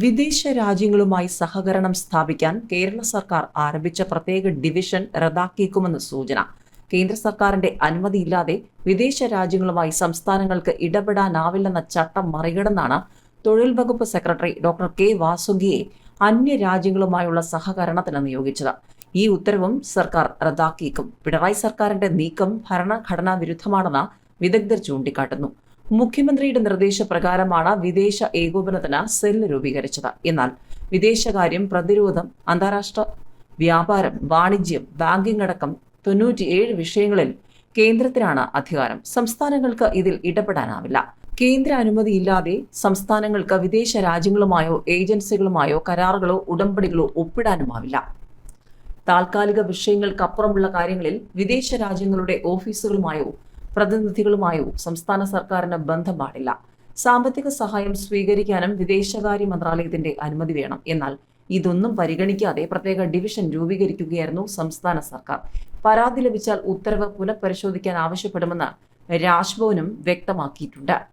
വിദേശ രാജ്യങ്ങളുമായി സഹകരണം സ്ഥാപിക്കാൻ കേരള സർക്കാർ ആരംഭിച്ച പ്രത്യേക ഡിവിഷൻ റദ്ദാക്കിയേക്കുമെന്ന് സൂചന. കേന്ദ്ര സർക്കാരിന്റെ അനുമതിയില്ലാതെ വിദേശ രാജ്യങ്ങളുമായി സംസ്ഥാനങ്ങൾക്ക് ഇടപെടാനാവില്ലെന്ന ചട്ടം മറികടന്നാണ് തൊഴിൽ വകുപ്പ് സെക്രട്ടറി ഡോക്ടർ കെ വാസുകിയെ അന്യ രാജ്യങ്ങളുമായുള്ള സഹകരണത്തിന് നിയോഗിച്ചത്. ഈ ഉത്തരവും സർക്കാർ റദ്ദാക്കിയേക്കും. പിണറായി സർക്കാരിന്റെ നീക്കം ഭരണഘടനാ വിരുദ്ധമാണെന്ന് വിദഗ്ധർ ചൂണ്ടിക്കാട്ടുന്നു. മുഖ്യമന്ത്രിയുടെ നിർദ്ദേശപ്രകാരമാണ് വിദേശ ഏകോപനത്തിന് സെല്ല് രൂപീകരിച്ചത്. എന്നാൽ വിദേശകാര്യം പ്രതിരോധം അന്താരാഷ്ട്ര വ്യാപാരം വാണിജ്യം ബാങ്കിംഗ് അടക്കം തൊണ്ണൂറ്റിയേഴ് വിഷയങ്ങളിൽ കേന്ദ്രത്തിനാണ് അധികാരം. സംസ്ഥാനങ്ങൾക്ക് ഇതിൽ ഇടപെടാനാവില്ല. കേന്ദ്ര അനുമതിയില്ലാതെ സംസ്ഥാനങ്ങൾക്ക് വിദേശ രാജ്യങ്ങളുമായോ ഏജൻസികളുമായോ കരാറുകളോ ഉടമ്പടികളോ ഒപ്പിടാനുമാവില്ല. താൽക്കാലിക വിഷയങ്ങൾക്കപ്പുറമുള്ള കാര്യങ്ങളിൽ വിദേശ രാജ്യങ്ങളുടെ ഓഫീസുകളുമായോ പ്രതിനിധികളുമായോ സംസ്ഥാന സർക്കാരിന് ബന്ധം പാടില്ല സാമ്പത്തിക സഹായം സ്വീകരിക്കാനും വിദേശകാര്യ മന്ത്രാലയത്തിന്റെ അനുമതി വേണം. എന്നാൽ ഇതൊന്നും പരിഗണിക്കാതെ പ്രത്യേക ഡിവിഷൻ രൂപീകരിക്കുകയായിരുന്നു സംസ്ഥാന സർക്കാർ. പരാതി ലഭിച്ചാൽ ഉത്തരവ് പുനഃപരിശോധിക്കാൻ ആവശ്യപ്പെടുമെന്ന് രാജ്ഭവനും വ്യക്തമാക്കിയിട്ടുണ്ട്.